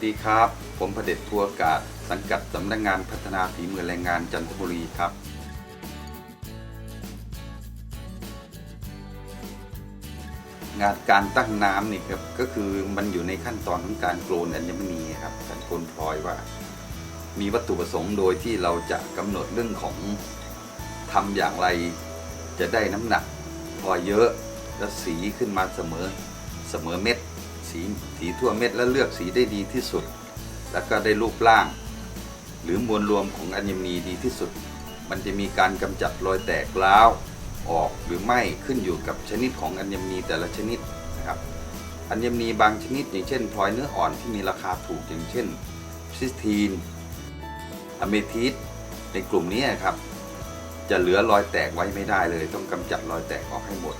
วัสดีครับ ผมพระเดชพัวกาศสังกัดสำนักงานพัฒนาฝีมือแรงงานจันทบุรีครับ งานการตั้งน้ำนี่ครับก็คือมันอยู่ในขั้นตอนของการโกลนอัญมณีครับการโกลนพลอยว่า มีวัตถุประสงค์โดยที่เราจะกำหนดเรื่องของทำอย่างไร จะได้น้ำหนักพอเยอะและสีขึ้นมาเสมอเสมอเม็ด สีสีทั่วเม็ดและเลือกสีได้ดีที่สุด แล้วก็ได้รูปร่าง หรือมวลรวมของอัญมณีดีที่สุด มันจะมีการกำจัดรอยแตกร้าวออกหรือไม่ขึ้นอยู่กับชนิดของอัญมณีแต่ละชนิดนะครับอัญมณีบางชนิด อย่างเช่นพลอยเนื้ออ่อนที่มีราคาถูกอย่างเช่นซิสทีนอะเมทิสในกลุ่มนี้ครับ จะเหลือรอยแตกไว้ไม่ได้เลย ต้องกำจัดรอยแตกออกให้หมด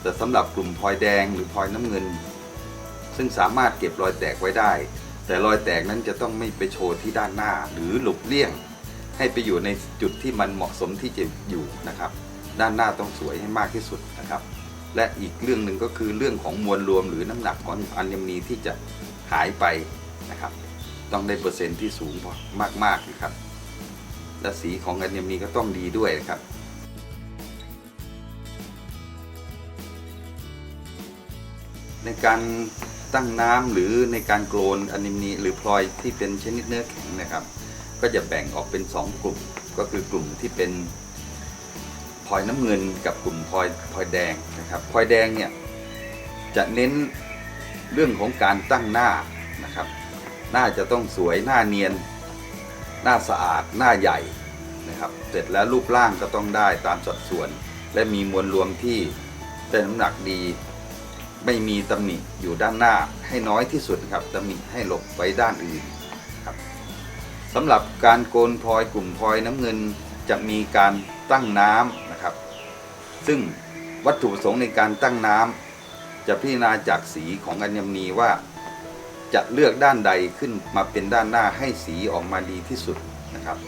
แต่สำหรับกลุ่มพลอยแดงหรือพลอยน้ำเงิน ซึ่งสามารถเก็บรอยแตกไว้ได้ แต่รอยแตกนั้นจะต้องไม่ไปโชว์ที่ด้านหน้าหรือหลบเลี่ยง ให้ไปอยู่ในจุดที่มันเหมาะสมที่จะอยู่นะครับ ด้านหน้าต้องสวยให้มากที่สุดนะครับ และอีกเรื่องหนึ่งก็คือเรื่องของมวลรวมหรือน้ำหนักของอัญมณีที่จะหายไปนะครับ ต้องได้เปอร์เซ็นต์ที่สูงพอมากๆนะครับ และสีของอัญมณีก็ต้องดีด้วยนะครับในการ ตั้งน้ำหรือในการโกลนอัญมณีหรือพลอยที่เป็นชนิดเนื้อแข็งนะครับ ก็จะแบ่งออกเป็น 2 กลุ่ม ก็คือกลุ่มที่เป็นพลอยน้ำเงินกับกลุ่มพลอยพลอยแดงนะครับพลอยแดงเนี่ยจะเน้นเรื่องของการตั้งหน้านะครับ หน้าจะต้องสวยหน้าเนียน หน้าสะอาดหน้าใหญ่นะครับ เสร็จแล้วรูปร่างก็ต้องได้ตามสัดส่วน และมีมวลรวมที่ได้น้ำหนักดี ไม่มีตำหนิอยู่ด้านหน้าให้น้อยที่สุดครับตำหนิให้หลบไว้ด้านอื่นครับสำหรับการโกนพลอยกลุ่มพลอยน้ำเงินจะมีการตั้งน้ำนะครับ ซึ่งวัตถุประสงค์ในการตั้งน้ำจะพิจารณาจากสีของอัญมณีว่า จะเลือกด้านใดขึ้นมาเป็นด้านหน้าให้สีออกมาดีที่สุดนะครับ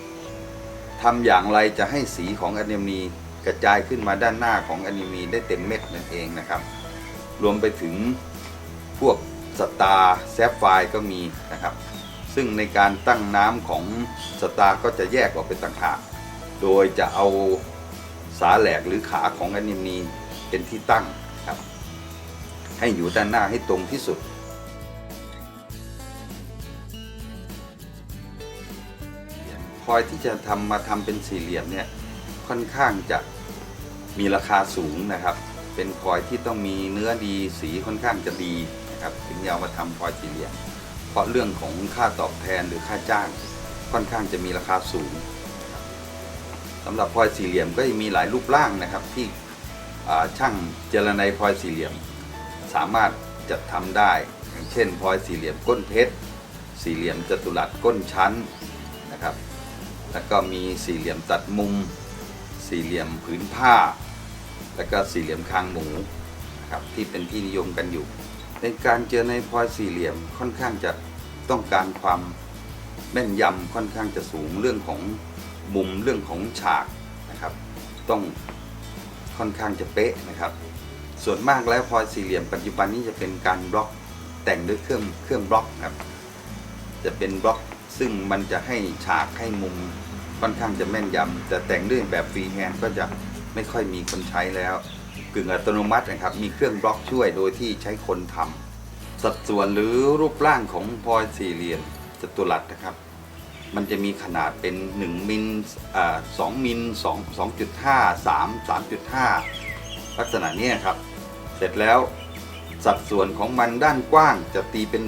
ทำอย่างไรจะให้สีของอัญมณีกระจายขึ้นมาด้านหน้าของอัญมณีได้เต็มเม็ดนั่นเองนะครับ รวมไปถึงพวกสตาร์แซฟไฟก็มีนะครับ ซึ่งในการตั้งน้ำของสตาร์ก็จะแยกออกเป็นต่างหาก โดยจะเอาสาแหลกหรือขาของอัญมณีเป็นที่ตั้งครับ ให้อยู่ด้านหน้าให้ตรงที่สุดพลอยที่จะทำมาทำเป็นสี่เหลี่ยมเนี่ยค่อนข้างจะมีราคาสูงนะครับ เป็นพลอยที่ต้องมีเนื้อดีสีค่อนข้างจะดีนะครับถึงจะเอามาทำพลอยสี่เหลี่ยมเพราะเรื่องของค่าตอบแทนหรือค่าจ้างค่อนข้างจะมีราคาสูงสำหรับพลอยสี่เหลี่ยมก็จะมีหลายรูปร่างนะครับ ที่ช่างเจรไนพลอยสี่เหลี่ยม สามารถจัดทำได้ อย่างเช่นพลอยสี่เหลี่ยมก้นเพชรสี่เหลี่ยมจัตุรัสก้นชั้นนะครับ แล้วก็มีสี่เหลี่ยมตัดมุม สี่เหลี่ยมผืนผ้า แล้วก็สี่เหลี่ยมคางหมูนะครับที่เป็นที่นิยมกันอยู่ ในการเจอในพลอยสี่เหลี่ยมค่อนข้างจะต้องการความแม่นยำค่อนข้างจะสูงเรื่องของมุมเรื่องของฉากนะครับ ต้องค่อนข้างจะเป๊ะนะครับ ส่วนมากแล้วพลอยสี่เหลี่ยมปัจจุบันนี้จะเป็นการบล็อกแต่งด้วยเครื่องเครื่องบล็อกครับ จะเป็นบล็อกซึ่งมันจะให้ฉากให้มุมค่อนข้างจะแม่นยำแต่แต่งด้วยแบบฟรีแฮนด์ก็จะ ไม่ค่อยมีคนใช้แล้ว กึ่งอัตโนมัตินะครับ มีเครื่องบล็อกช่วยโดยที่ใช้คนทำสัดส่วนหรือรูปร่างของพลอยสี่เหลี่ยมจัตุรัสนะครับ มันจะมีขนาดเป็น 1 มิลสอ่า2มิล2 2.5 3 3.5ลักษณะนี้ครับ เสร็จแล้วสัดส่วนของมันด้านกว้างจะตีเป็น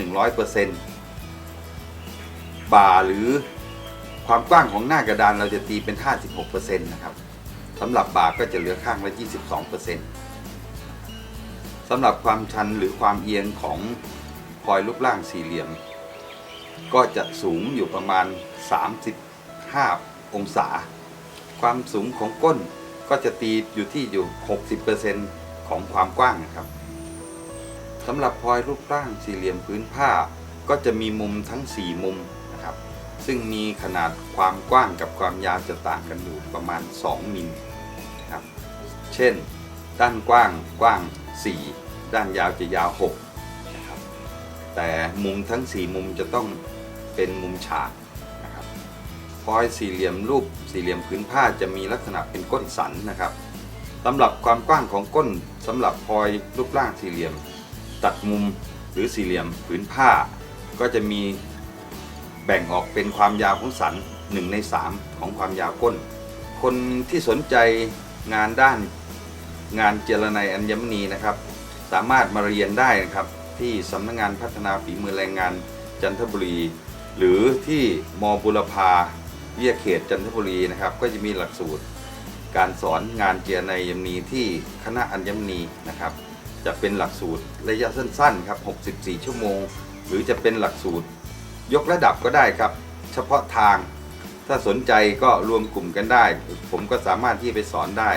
100%บ่าหรือความกว้างของหน้ากระดานเราจะตีเป็น 56%นะครับ สำหรับบ่าก็จะเหลือข้างละ22%สำหรับความชันหรือความเอียงของพลอยรูปร่างสี่เหลี่ยม ก็จะสูงอยู่ประมาณ 35 องศา ความสูงของก้นก็จะตีอยู่ที่อยู่ 60%ของความกว้างนะครับสำหรับพลอยรูปร่างสี่เหลี่ยมพื้นผ้า ก็จะมีมุมทั้ง 4 มุมนะครับ ซึ่งมีขนาดความกว้างกับความยาวจะต่างกันอยู่ประมาณ 2 มิล เช่น ด้านกว้างกว้าง 4 ด้านยาวจะยาว6นะครับแต่มุมทั้ง 4 มุมจะต้องเป็นมุมฉากนะครับพอยสี่เหลี่ยมรูปสี่เหลี่ยมพื้นผ้าจะมีลักษณะเป็นก้นสันนะครับสำหรับความกว้างของก้นสำหรับพอยรูปร่างสี่เหลี่ยม ตัดมุมหรือสี่เหลี่ยมผืนผ้า ก็จะมีแบ่งออกเป็นความยาวของสัน1ใน3 ของความยาวก้น คนที่สนใจงานด้าน งานเจรไนอัญมณีนะครับ สามารถมาเรียนได้นะครับ ที่สำนักงานพัฒนาฝีมือแรงงานจันทบุรี หรือที่มบุรพาวิทยาเขตจันทบุรีนะครับ ก็จะมีหลักสูตร การสอนงานเจรไนอัญมณีที่คณะอัญมณีนะครับ จะเป็นหลักสูตรระยะสั้นๆครับ 64 ชั่วโมง หรือจะเป็นหลักสูตร ยกระดับก็ได้ครับ เฉพาะทางถ้าสนใจก็รวมกลุ่มกันได้ ผมก็สามารถที่ไปสอนได้